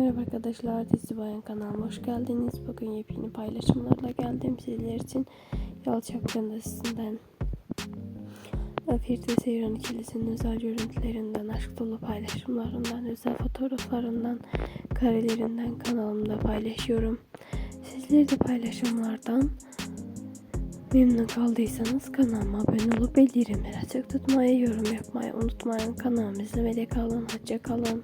Merhaba arkadaşlar, Dizi Bayan kanalıma hoş geldiniz. Bugün yepyeni paylaşımlarla geldim sizler için. Yalçapkın dizisinden ve Firdevs Seyran ikilisinin özel görüntülerinden, aşk dolu paylaşımlarından, özel fotoğraflarından, karelerinden kanalımda paylaşıyorum. Sizler de paylaşımlardan memnun kaldıysanız kanalıma abone olup bildirimleri açık tutmayı, yorum yapmayı unutmayın. Kanalımı izlemede kalın, hoşça kalın.